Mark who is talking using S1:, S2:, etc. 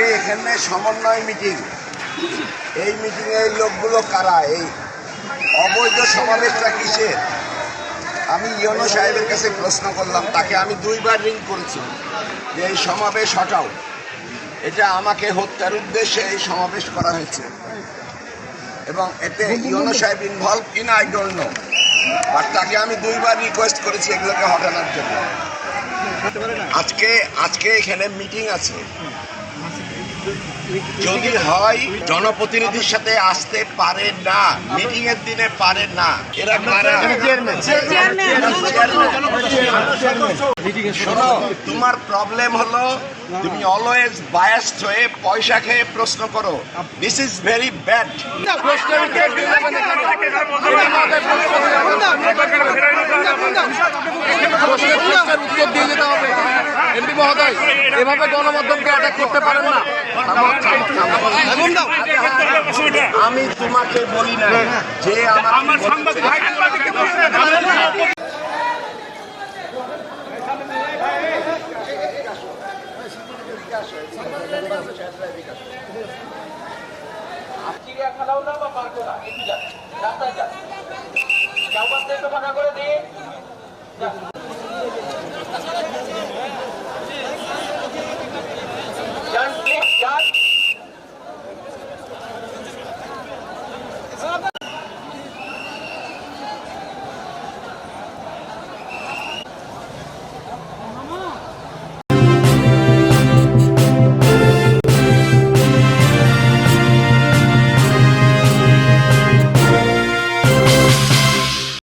S1: আজকে এখানে সমন্বয় মিটিং। এই মিটিংয়ে লোকগুলো কারা? এই অবৈধ সমাবেশটা কিসের? আমি ইয়নো সাহেবের কাছে প্রশ্ন করলাম, তাকে আমি দুইবার রিং করেছি যে এই সমাবেশ হটাও। এটা আমাকে হত্যার উদ্দেশ্যে এই সমাবেশ করা হয়েছে। এবং এতে ইয়নো সাহেব ইনভলভ কিনা আই ডোন্ট নো আর তাকে আমি দুইবার রিকোয়েস্ট করেছি এগুলোকে হটানোর জন্য। আজকে আজকে এখানে মিটিং আছে। যদি হয় জনপ্রতিনিধির সাথে আসতে পারে না মিটিং এর দিনে পারে না এরা কারা শোনো তোমার প্রবলেম হলো তুমি অলওয়েজ বায়াসড হয়ে পয়সা খেয়ে প্রশ্ন করো দিস ইজ ভেরি ব্যাড
S2: উত্তর দিয়ে দিতে হবে এমপি মহোদয় এভাবে গণমাধ্যমকে অ্যাটাক করতে পারেন না।
S1: আমি তোমাকে বলি না যে
S3: চিড়িয়াখানাও না বা পার্কও না একটু রাস্তায় দেখতে ফাঁকা